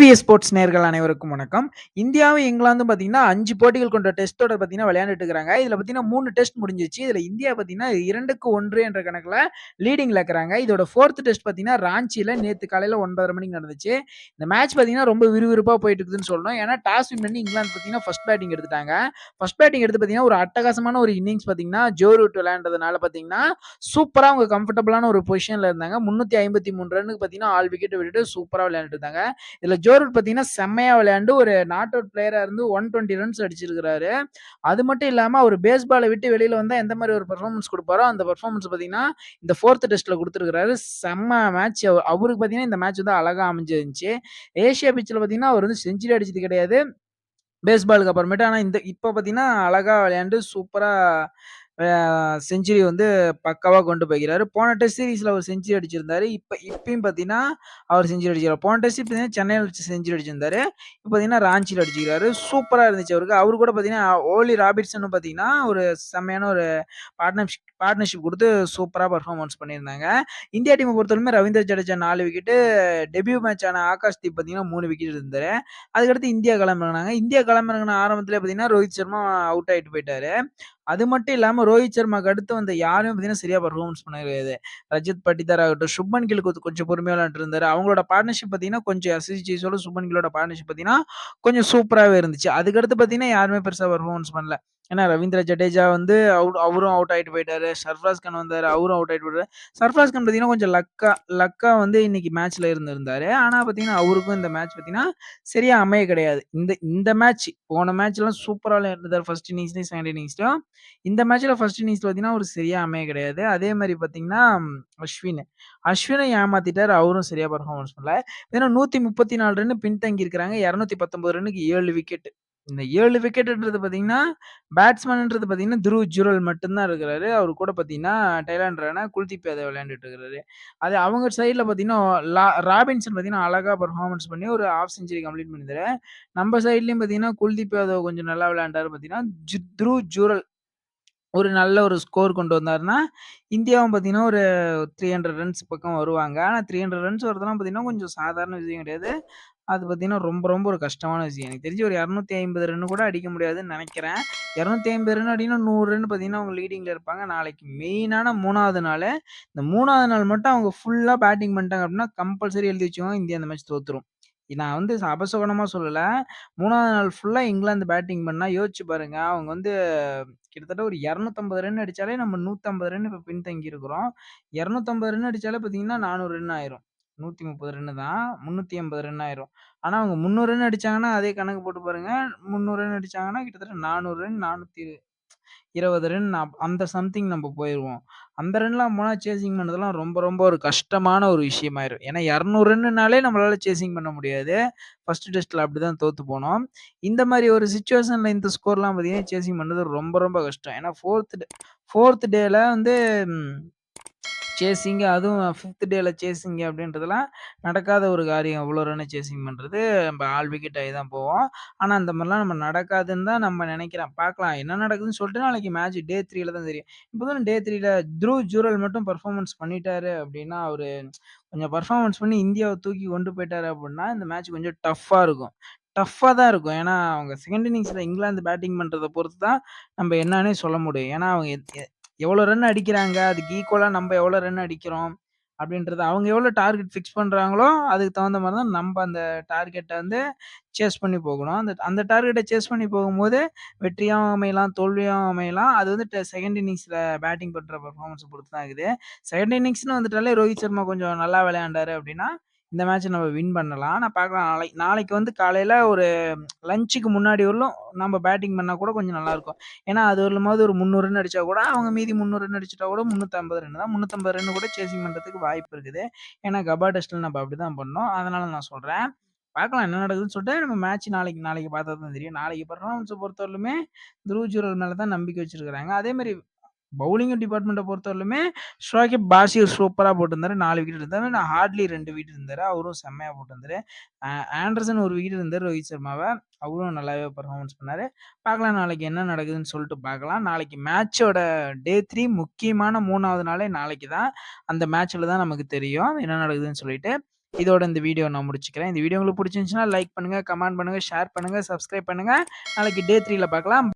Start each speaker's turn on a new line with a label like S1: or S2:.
S1: TVS sports நேர்கள் அனைவருக்கும் வணக்கம். இந்தியாவும், இங்கிலாந்தும் பார்த்தீங்கன்னா, அஞ்சு போட்டிகள் கொண்ட டெஸ்ட் தொடர் பார்த்தீங்கன்னா விளையாண்டுட்டு இருக்கிறாங்க. இதில் பார்த்தீங்கன்னா மூணு டெஸ்ட் முடிஞ்சிச்சு இதில் இந்தியா பார்த்தீங்கன்னா 2க்கு 1 என்ற கணக்கில் லீடிங்கில் இருக்கிறாங்க. இதோட ஃபோர்த் டெஸ்ட் பார்த்தீங்கன்னா, ராஞ்சியில் நேற்று காலையில் ஒன்பதரை மணிக்கு நடந்துச்சு. இந்த மேட்ச் பார்த்தீங்கன்னா, ரொம்ப விறுவிறுப்பாக போயிட்டு இருக்குதுன்னு சொல்லணும். ஏன்னா, டாஸ் வின் பண்ணி இங்கிலாந்து பார்த்தீங்கன்னா, ஃபர்ஸ்ட் பேட்டிங் எடுத்துட்டாங்க. ஃபர்ஸ்ட் பேட்டிங் எடுத்து பார்த்தீங்கன்னா, ஒரு அட்டகாசமான ஒரு இன்னிங்ஸ் பார்த்தீங்கன்னா, ஜோ ரூட் விளையாண்டதுனால பார்த்தீங்கன்னா, சூப்பராக அவங்க கம்ஃபர்டபுளான ஒரு பொசிஷனில் இருந்தாங்க. 353 ரன்னுக்கு பார்த்தீங்கன்னா, ஆல் விக்கெட் விட்டுட்டு சூப்பராக விளையாண்டுட்டு இருந்தாங்க. இதில் ஜோ ரூட் பார்த்தீங்கன்னா, செம்மையாக விளையாண்டு ஒரு நாட் அவுட் பிளேயராக இருந்து 120 ரன்ஸ் அடிச்சிருக்கிறாரு. அது மட்டும் இல்லாமல் அவர் பேஸ்பாலை விட்டு வெளியில் வந்தால் எந்த மாதிரி ஒரு பர்ஃபார்மன்ஸ் கொடுப்பாரோ அந்த பர்ஃபார்மன்ஸ் பார்த்தீங்கன்னா, இந்த 4த் டெஸ்ட்ல குடுத்திருக்கிறாரு. செம்ம மேட்ச். அவருக்கு பார்த்தீங்கன்னா, இந்த மேட்ச் வந்து அழகாக அமைஞ்சிருந்துச்சு. ஏசியா பிச்சில் பார்த்தீங்கன்னா, அவர் வந்து செஞ்சுரி அடிச்சது கிடையாது. பேஸ்பாலுக்கு அப்புறமேட்டு. ஆனால் இந்த இப்போ பார்த்தீங்கன்னா, அழகாக விளையாண்டு சூப்பராக செஞ்சுரி வந்து பக்காவாக கொண்டு போய்க்கிறாரு. போன டெஸ்ட் சீரீஸில் அவர் செஞ்சுரி அடிச்சிருந்தாரு. இப்போ இப்பயும் பார்த்தீங்கன்னா, அவர் செஞ்சுரி அடிச்சிருக்காரு போன டெஸ்ட் பார்த்தீங்கன்னா, சென்னையில் செஞ்சுரி அடிச்சிருந்தாரு. இப்போ பார்த்தீங்கன்னா, ராஞ்சியில் அடிச்சிருக்காரு. சூப்பராக இருந்துச்சு அவருக்கு. அவரு கூட பார்த்தீங்கன்னா, ஓலி ராபின்சனும் பார்த்தீங்கன்னா, ஒரு செம்மையான ஒரு பார்ட்னர்ஷிப் பார்ட்னர்ஷிப் கொடுத்து சூப்பராக பர்ஃபார்மன்ஸ் பண்ணியிருந்தாங்க. இந்தியா டீமை பொறுத்தவரைக்கும் ரவீந்திர ஜடேஜா நாலு விக்கெட்டு, டெபியூ மேட்சான ஆகாஷ் தீப் பார்த்தீங்கன்னா, மூணு விக்கெட் இருந்தார் அதுக்கடுத்து இந்தியா கிளம்புறாங்க இந்தியா கிளம்புறாங்க ஆரம்பத்தில் பார்த்தீங்கன்னா, ரோஹித் சர்மா அவுட் ஆகிட்டு போயிட்டாரு. அது மட்டும் இல்லாம ரோஹித் சர்மாக்கு அடுத்து வந்த யாருமே பார்த்தீங்கன்னா, சரியா பர்ஃபார்மன்ஸ் பண்ண கிடையாது. ரஜித் பட்டிதார் ஆகட்டும், சுப்மன் கில் கொஞ்சம் கொஞ்சம் பொறுமையா விளையாண்டுட்டு இருந்தாரு. அவங்களோட பார்ட்னர்ஷிப் பார்த்தீங்கன்னா, கொஞ்சம் எஸ்எஸ்ஜி ஜெய்ஸ்வாலும், சுப்மன் கிலோட பார்ட்னர்ஷிப் பார்த்தீங்கன்னா, கொஞ்சம் சூப்பராகவே இருந்துச்சு. அதுக்கடுத்து பார்த்தீங்கன்னா, யாருமே பெருசா பர்ஃபார்மன்ஸ் பண்ணல. ஏன்னா, ரவீந்திர ஜடேஜா வந்து அவுட் அவரும் அவுட் ஆயிட்டு போயிட்டாரு. சர்ஃப்ராஸ் கான் வந்தாரு. அவரும் அவுட் ஆயிட்டு போயிட்டாரு. சர்ஃப்ராஸ் கான் பார்த்தீங்கன்னா, கொஞ்சம் லக்கா லக்கா வந்து இன்னைக்கு மேட்ச்ல இருந்திருந்தாரு. ஆனா பார்த்தீங்கன்னா, அவருக்கும் இந்த மேட்ச் பார்த்தீங்கன்னா, சரியா அமைய கிடையாது. இந்த இந்த மேட்ச் போன மேட்ச்லாம் சூப்பரா இருந்தார் ஃபர்ஸ்ட் இன்னிங்ஸ்லயும், செகண்ட் இன்னிங்ஸ்லயும். இந்த மேட்ச்ல ஃபர்ஸ்ட் இன்னிங்ஸ் பார்த்தீங்கன்னா, ஒரு சரியா அமைய கிடையாது. அதே மாதிரி பார்த்தீங்கன்னா, அஸ்வின். அஸ்வினை ஏமாத்திட்டாரு. அவரும் சரியா பர்ஃபார்மன்ஸ் பண்ணல. ஏன்னா 134 ரன் பின்தங்கி இருக்கிறாங்க. 219 ரன்னுக்கு ஏழு விக்கெட். இந்த ஏழு விக்கெட்ன்றது பார்த்தீங்கன்னா, பேட்ஸ்மேன்ன்றது பார்த்தீங்கன்னா, துருவ் ஜுரல் மட்டும்தான் இருக்கிறாரு. அவர் கூட பார்த்தீங்கன்னா, டைலாண்ட் ராணா, குல்தீப் யாதவ் விளையாண்டுட்டு இருக்கிறாரு. அது அவங்க சைடில் பார்த்தீங்கன்னா, லா ராபின்சன் பார்த்தீங்கன்னா, அழகா பர்ஃபார்மன்ஸ் பண்ணி ஒரு ஹாஃப் செஞ்சுரி கம்ப்ளீட் பண்ணிடுறேன் நம்ம சைட்லேயும் பார்த்தீங்கன்னா, குல்தீப் யாதவ் கொஞ்சம் நல்லா விளையாண்டாரு பார்த்தீங்கன்னா, ஜு துருவ் ஜூரல் ஒரு நல்ல ஒரு ஸ்கோர் கொண்டு வந்தாருன்னா, இந்தியாவும் பார்த்தீங்கன்னா, ஒரு 300 ரன்ஸ் பக்கம் வருவாங்க. ஆனா 300 ரன்ஸ் வரதெல்லாம் பார்த்தீங்கன்னா, கொஞ்சம் சாதாரண விஷயம் கிடையாது. அது பார்த்தீங்கன்னா, ரொம்ப ரொம்ப ஒரு கஷ்டமான விஷயம். எனக்கு தெரிஞ்சு ஒரு 250 ரன் கூட அடிக்க முடியாதுன்னு நெனைக்கிறேன். 250 ரன் அடின்னா 100 ரன் பார்த்தீங்கன்னா, அவங்க லீடிங்ல இருப்பாங்க. நாளைக்கு மெயினான 3வது நாளு, இந்த 3வது நாள் மட்டும் அவங்க ஃபுல்லா பேட்டிங் பண்ணிட்டாங்க அப்டின்னா, கம்பல்சரி எழுதி வச்சுக்கோங்க, இந்தியா அந்த மேட்ச் தோத்துரும். நான் வந்து அபசகுனமா சொல்லல. 3வது நாள் ஃபுல்லா இங்கிலாந்து பேட்டிங் பண்ணா யோசிச்சு பாருங்க. அவங்க வந்து கிட்டத்தட்ட ஒரு 250 ரன் அடிச்சாலே நம்ம 150 ரன் இப்ப பின்தங்கி இருக்கிறோம். 250 ரன் அடிச்சாலே பார்த்தீங்கன்னா, 400 ரன் ஆயிரும். 130 ரன் தான். 380 ரன் ஆயிரும். ஆனா அவங்க 300 ரன் அடிச்சாங்கன்னா, அதே கணக்கு போட்டு பாருங்க. 300 ரன் அடிச்சாங்கன்னா, கிட்டத்தட்ட 400 ரன் 420 ரன் அந்த சம்திங் நம்ம போயிருவோம். அந்த ரன்லாம் போனா சேசிங் பண்ணதெல்லாம் ரொம்ப ரொம்ப ஒரு கஷ்டமான ஒரு விஷயமாயிரும். ஏன்னா 200 ரன்னுனாலே நம்மளால சேசிங் பண்ண முடியாது. ஃபர்ஸ்ட் டெஸ்ட்ல அப்படிதான் தோத்து போனோம். இந்த மாரி ஒரு சிச்சுவேஷன்ல இந்த ஸ்கோர்லாம் பார்த்தீங்கன்னா, சேசிங் பண்ணது ரொம்ப ரொம்ப கஷ்டம். ஏன்னா 4த் டே 4த் டேல வந்து சேசிங்கு அதுவும் ஃபிஃப்த் டேல சேஸிங்கு அப்படின்றதெல்லாம் நடக்காத ஒரு காரியம். அவ்வளோ ரன்ன சேசிங் பண்ணுறது நம்ம ஆல் விக்கெட் ஆகி தான் போவோம். ஆனால் அந்த மாதிரிலாம் நம்ம நடக்காதுன்னு தான் நம்ம நெனைக்கிறேன். பார்க்கலாம். என்ன நடக்குதுன்னு சொல்லிட்டு நாளைக்கு மேட்ச் டே த்ரீல தான் தெரியும். இப்போதான் டே த்ரீல த்ரூ ஜூரல் மட்டும் பர்ஃபார்மன்ஸ் பண்ணிட்டாரு அப்படின்னா, அவர் கொஞ்சம் பர்ஃபார்மன்ஸ் பண்ணி இந்தியாவை தூக்கி கொண்டு போயிட்டாரு அப்படின்னா, இந்த மேட்ச் கொஞ்சம் டஃப்பாக இருக்கும். டஃப்பாக தான் இருக்கும். ஏன்னா, அவங்க செகண்ட் இன்னிங்ஸில் இங்கிலாந்து பேட்டிங் பண்ணுறதை பொறுத்து தான் நம்ம என்னன்னே சொல்ல முடியும். ஏன்னா, அவங்க எவ்வளோ ரன் அடிக்கிறாங்க, அதுக்கு ஈக்குவலாக நம்ம எவ்வளோ ரன் அடிக்கிறோம் அப்படின்றது அவங்க எவ்வளோ டார்கெட் ஃபிக்ஸ் பண்ணுறாங்களோ அதுக்கு தகுந்த மாதிரி தான் நம்ம அந்த டார்கெட்டை வந்து சேஸ் பண்ணி போகணும். அந்த அந்த டார்கெட்டை சேஸ் பண்ணி போகும்போது, வெற்றியாகவும் அமையலாம், தோல்வியாகவும் அமையலாம். அது வந்து செகண்ட் இன்னிங்ஸில் பேட்டிங் பண்ற பெர்ஃபார்மன்ஸ பொறுத்து தான் இருக்குது. செகண்ட் இன்னிங்ஸ்னு வந்துட்டாலே ரோஹித் சர்மா கொஞ்சம் நல்லா விளையாண்டாரு அப்படின்னா, இந்த மேட்ச நம்ம வின் பண்ணலாம். நான் பார்க்கலாம் நாளைக்கு நாளைக்கு வந்து காலையில் ஒரு லஞ்சுக்கு முன்னாடி வரலும் நம்ம பேட்டிங் பண்ணால் கூட கொஞ்சம் நல்லாயிருக்கும் ஏன்னா, அது வரலுமாவது ஒரு 300 ரன் அடித்தா கூட, அவங்க மீதி 300 ரன் அடிச்சிட்டா கூட 350 ரன் தான். 350 ரன் கூட சேசிங் பண்ணுறதுக்கு வாய்ப்பு இருக்குது. ஏன்னா, கபா டெஸ்ட்டில் நம்ம அப்படி தான் பண்ணோம். அதனால் நான் சொல்கிறேன் பார்க்கலாம் என்ன நடக்குதுன்னு சொல்லிட்டு நம்ம மேட்ச் நாளைக்கு நாளைக்கு பார்த்தா தான் தெரியும். நாளைக்கு பர்ஃபார்மன்ஸை பொறுத்தவரையிலுமே துருவ் ஜூரல் மேலே தான் நம்பிக்கை வச்சிருக்கிறாங்க அதே மாதிரி பவுலிங் டிபார்ட்மெண்ட்டை பொறுத்தவரையிலுமே ஷோயப் பாசிர் சூப்பராக போட்டிருந்தாரு. நாலு விக்கெட் இருந்தார் நான் ஹார்ட்லி ரெண்டு விக்கெட் இருந்தார் அவரும் செம்மையாக போட்டிருந்தாரு. ஆண்டர்சன் ஒரு விக்கெட் இருந்தார் ரோஹித் சர்மாவை அவரும் நல்லாவே பெர்ஃபார்மன்ஸ் பண்ணார் பார்க்கலாம் நாளைக்கு என்ன நடக்குதுன்னு சொல்லிட்டு பார்க்கலாம். நாளைக்கு மேட்சோட டே த்ரீ முக்கியமான மூணாவது நாளே நாளைக்கு தான். அந்த மேட்ச்சில் தான் நமக்கு தெரியும். என்ன நடக்குதுன்னு சொல்லிட்டு. இதோட இந்த வீடியோ நான் முடிச்சுக்கிறேன். இந்த வீடியோ உங்களுக்கு பிடிச்சிருந்துச்சுன்னா லைக் பண்ணுங்கள் கமெண்ட் பண்ணுங்கள் ஷேர் பண்ணுங்கள் சப்ஸ்கிரைப் பண்ணுங்கள் நாளைக்கு டே த்ரீல பார்க்கலாம்.